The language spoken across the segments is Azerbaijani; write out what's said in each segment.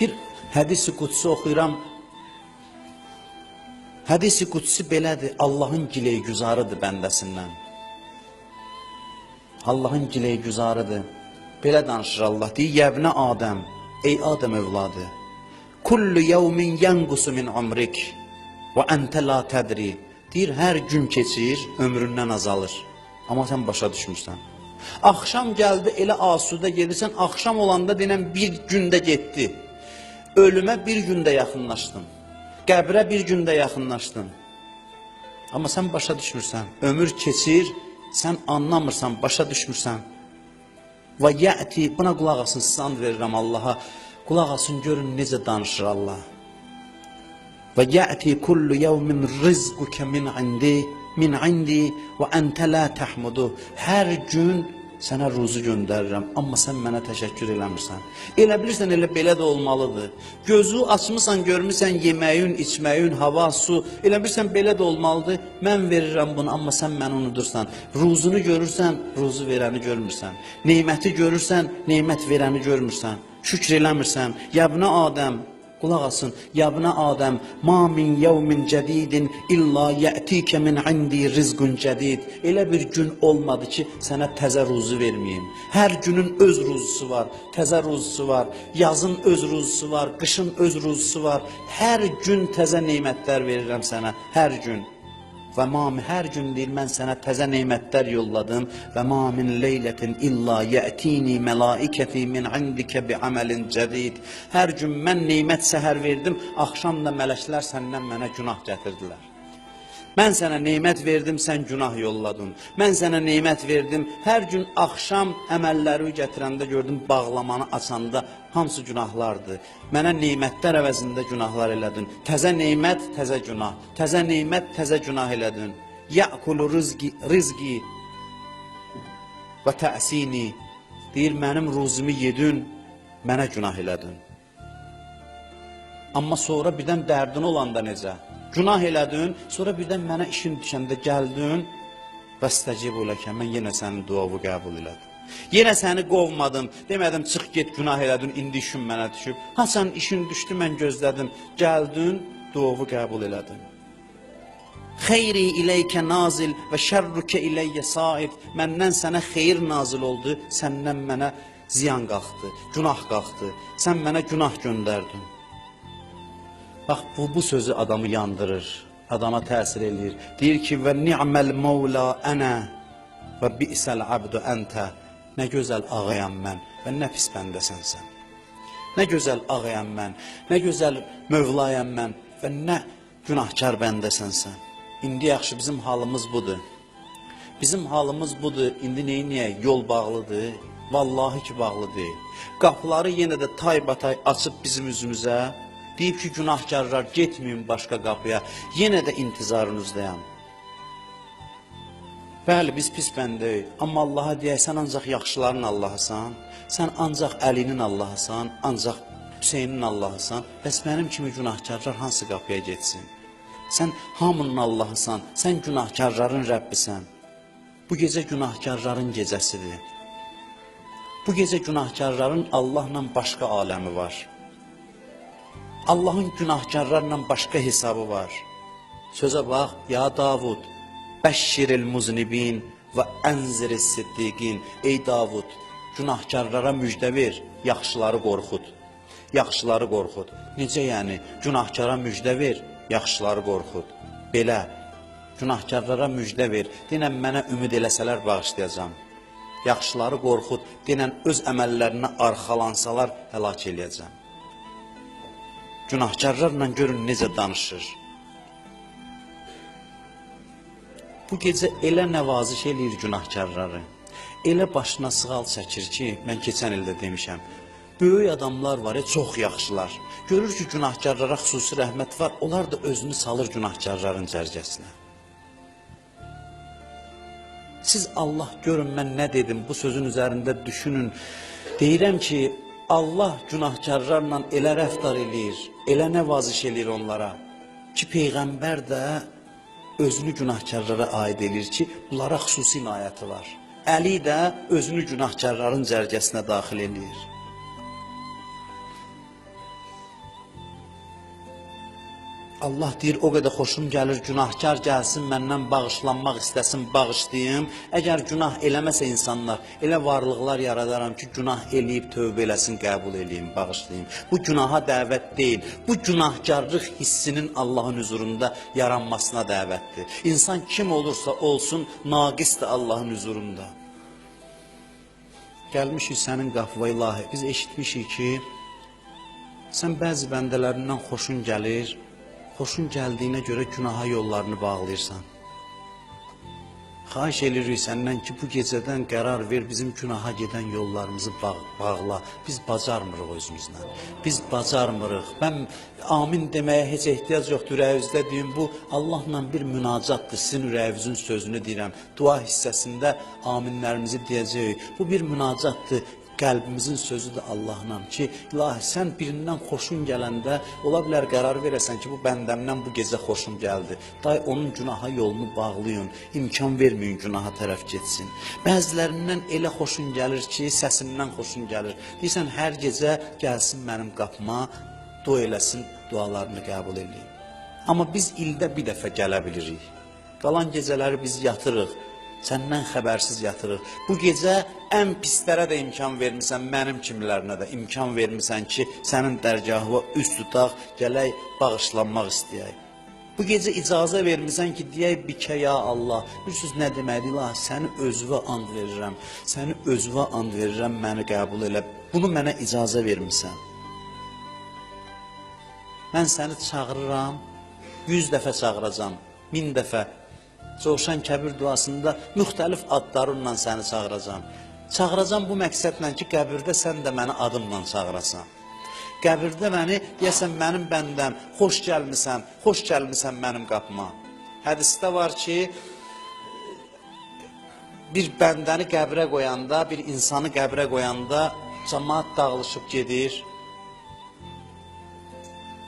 Bir hədisi qudsi oxuyuram. Hədisi qudsi belədir. Allahın gileyi güzarıdır bəndəsindən. Allahın gileyi güzarıdır. Belə danışır Allah. Deyir, yəbnə Adəm, ey Adəm övladı. Kullu yevmin yanqusu min umrik və ente la tədri. Deyir, hər gün keçir, ömründən azalır. Amma sən başa düşmürsən. Axşam gəldi, elə asudə gedirsən, axşam olanda denən bir gündə getdi. Ölümə bir gündə yaxınlaşdın. Qəbrə bir gündə yaxınlaşdın. Amma sən başa düşmürsən. Ömür keçir, sən anlamırsan, başa düşmürsən. Və yəti, buna qulaq asın, stand verirəm Allaha. Qulaq asın, görün necə danışır Allah. Və yəti kullu yevmin rizquke min indi, min indi və ente la tahmudu. Hər gün sənə ruzu göndərirəm, amma sən mənə təşəkkür eləmirsən. Elə bilirsən elə belə də olmalıdır. Gözü açmısan, görmüsən yeməyin, içməyin, hava, su. Elə bilirsən belə də olmalıdır. Mən verirəm bunu, amma sən məni unudursan. Ruzunu görürsən, ruzu verəni görmürsən. Neməti görürsən, nemət verəni görmürsən. Şükr eləmirsən. Yəbnə Adəm, Qulaq asın. Yabna Adəm, ma min yevmin cədidin illa yətikə min indi rizqun cədid. Elə bir gün olmadı ki, sənə təzə ruzu verməyim. Hər günün öz ruzusu var, təzə ruzusu var, yazın öz ruzusu var, qışın öz ruzusu var. Hər gün təzə nemətlər verirəm sənə, hər gün. Və mam hər gün deyir mən sənə təzə nemətlər yolladım və ma min leylətin illa yətini mələikəti min indikə bi amalin cədid. Hər gün mən nemət səhər verdim, axşam da mələklər səndən mənə günah gətirdilər. Mən sənə nemət verdim, sən günah yolladın. Mən sənə nemət verdim, hər gün axşam əməlləri gətirəndə gördüm, bağlamanı açanda hamısı günahlardır. Mənə nemətlər əvəzində günahlar elədin. Təzə nemət, təzə günah. Təzə nemət, təzə günah elədin. Ya'kulu rizqi, rizqi və təsini. Deyir, mənim ruzumu yedin, mənə günah elədin. Amma sonra birdən dərdin olanda necə? Günah elədin, sonra birdən mənə işin düşəndə gəldin və stəcib oləkə, mən yenə sənin duavı qəbul elədim. Yenə səni qovmadım, demədim çıx get günah elədin, indi işin mənə düşüb. Ha sən işin düşdü, mən gözlədim. Gəldin, duavı qəbul elədin. Xeyri ileykə nazil və şərrükə ileyyə said. Məndən sənə xeyir nazil oldu, səndən mənə ziyan qalxdı, günah qalxdı. Sən mənə günah göndərdin. Bax bu bu sözü adamı yandırır, adama təsir eləyir. Deyir ki və ni'məl mevla ənə və bi'səl abdu əntə. Nə gözəl ağayam mən və nə pis bəndəsən sən. Nə gözəl ağayam mən, nə gözəl mövlayam mən və nə günahkar bəndəsən sən. İndi yaxşı bizim halımız budur. Bizim halımız budur. İndi neyniyək? Yol bağlıdır. Vallahi ki bağlı deyil. Qapıları yenə də taybatay açıb bizim üzümüzə. Deyib ki günahkarlar getməyin başqa qapıya. Yenə də intizarınızdayam. Bəli, biz pis bəndəyik. Amma Allaha deyək, sən ancaq yaxşıların Allahısan. Sən ancaq Əlinin Allahısan, ancaq Hüseynin Allahısan. Bəs mənim kimi günahkarlar hansı qapıya getsin? Sən hamının Allahısan, sən günahkarların Rəbbisən. Bu gecə günahkarların gecəsidir. Bu gecə günahkarların Allahla başqa aləmi var. Allahın günahkarlarla başqa hesabı var. Sözə bax, ya Davud, bəşşiril muznibin və ənziris siddiqin. Ey Davud, günahkarlara müjdə ver, yaxşıları qorxud. Yaxşıları qorxud. Necə yəni? Günahkara müjdə ver, yaxşıları qorxud. Belə, günahkarlara müjdə ver. Denən mənə ümid eləsələr bağışlayacağam. Yaxşıları qorxud. Denən öz əməllərinə arxalansalar həlak eləyəcəm. Günahkarlarla görün necə danışır. Bu gecə elə nəvaziş eləyir günahkarları. Elə başına sığal çəkir ki, mən keçən ildə demişəm. Böyük adamlar var, çox yaxşılar. Görür ki, günahkarlara xüsusi rəhmət var, onlar da özünü salır günahkarların cərgəsinə. Siz Allah görün mən nə dedim, bu sözün üzərində düşünün. Deyirəm ki, Allah günahkarlarla elə rəftar eləyir, elə nəvaziş eləyir onlara ki, peyğəmbər də özünü günahkarlara aid eləyir ki, bunlara xüsusi inayəti var. Əli də özünü günahkarların cərgəsinə daxil eləyir. Allah deyir o qədər xoşum gəlir günahkar gəlsin məndən bağışlanmaq istəsin bağışlayım. Əgər günah eləməsə insanlar, elə varlıqlar yaradaram ki, günah eləyib tövbə eləsin, qəbul eləyim, bağışlayım. Bu günaha dəvət deyil. Bu günahkarlıq hissinin Allahın huzurunda yaranmasına dəvətdir. İnsan kim olursa olsun naqisdir Allahın huzurunda. Gəlmişik sənin qapıva ilahi. Biz eşitmişik ki, sən bəzi bəndələrindən xoşun gəlir, xoşun gəldiyinə görə günaha yollarını bağlayırsan. Xahiş edirik səndən ki, bu gecədən qərar ver, bizim günaha gedən yollarımızı bağ bağla. Biz bacarmırıq özümüzlə. Biz bacarmırıq. Mən amin deməyə heç ehtiyac yoxdur ürəyinizdə deyim. Bu Allahla bir münacatdır. Sizin ürəyinizin sözünü deyirəm. Dua hissəsində aminlərimizi deyəcəyik. Bu bir münacatdır qəlbimizin sözüdür Allahla ki, ilahi sən birindən xoşun gələndə ola bilər qərar verəsən ki, bu bəndəmdən bu gecə xoşum gəldi. Day onun günaha yolunu bağlayın, imkan verməyin günaha tərəf getsin. Bəzilərindən elə xoşun gəlir ki, səsindən xoşun gəlir. Deyirsən hər gecə gəlsin mənim qapıma, dua eləsin, dualarını qəbul edeyim. Amma biz ildə bir dəfə gələ bilirik. Qalan gecələri biz yatırıq. Səndən xəbərsiz yatırıq. Bu gecə ən pislərə də imkan vermisən, mənim kimlərinə də imkan vermisən ki, sənin dərgahına üst tutaq, gələk bağışlanmaq istəyək. Bu gecə icazə vermisən ki, deyək bikə ya Allah. Bilirsiniz nə deməkdir? İlahi, səni özünə and verirəm. Səni özünə and verirəm, məni qəbul elə. Bunu mənə icazə vermisən. Mən səni çağırıram, 100 dəfə çağıracam, 1000 dəfə. Coşan Kəbir duasında müxtəlif adlarımla səni çağıracam. Çağıracam bu məqsədlə ki, qəbirdə sən də məni adımla çağırasan. Qəbirdə məni deyəsən mənim bəndəm, xoş gəlmisən, xoş gəlmisən mənim qapıma. Hədisdə var ki, bir bəndəni qəbrə qoyanda, bir insanı qəbrə qoyanda cəmaat dağılışıb gedir.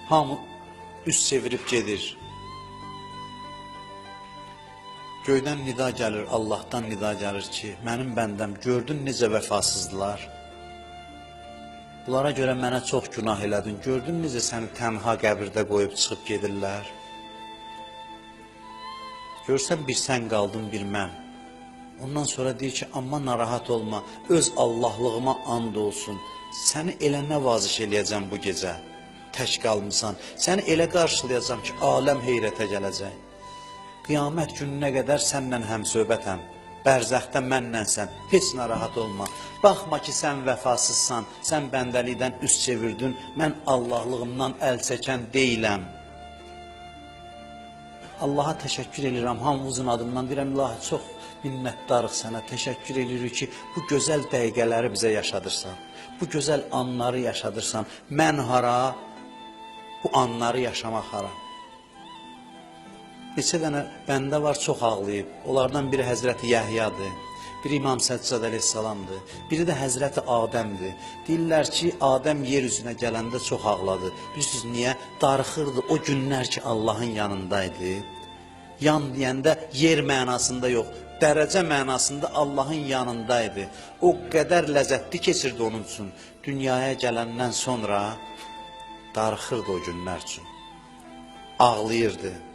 Hamı üst çevirib gedir. Göydən nida gəlir, Allahdan nida gəlir ki, mənim bəndəm gördün necə vəfasızdılar. Bunlara görə mənə çox günah elədin. Gördün necə səni tənha qəbirdə qoyub çıxıb gedirlər. Görsən bir sən qaldın, bir mən. Ondan sonra deyir ki, amma narahat olma, öz Allahlığıma and olsun. Səni elə nə vaziş eləyəcəm bu gecə? Tək qalmısan. Səni elə qarşılayacağam ki, aləm heyrətə gələcək. Qiyamət gününə qədər sənlə həmsöhbətəm. Bərzəxdə mənnənsən, heç narahat olma. Baxma ki, sən vəfasızsan, sən bəndəlikdən üst çevirdin, mən Allahlığımdan əl çəkən deyiləm. Allaha təşəkkür edirəm, hamımızın adından deyirəm, ilahi çox minnətdarıq sənə, təşəkkür edirik ki, bu gözəl dəqiqələri bizə yaşadırsan, bu gözəl anları yaşadırsan. Mən hara, bu anları yaşamaq hara. Neçə dənə bəndə var çox ağlayıb. Onlardan biri Həzrəti Yəhyadır. Biri İmam Səccad əleyhissalamdır. Biri də Həzrəti Adəmdir. Deyirlər ki, Adəm yer üzünə gələndə çox ağladı. Bilirsiniz niyə? Darıxırdı o günlər ki, Allahın yanındaydı. Yan deyəndə yer mənasında yox, dərəcə mənasında Allahın yanındaydı. O qədər ləzzətli keçirdi onun üçün. Dünyaya gələndən sonra darıxırdı o günlər üçün. Ağlayırdı.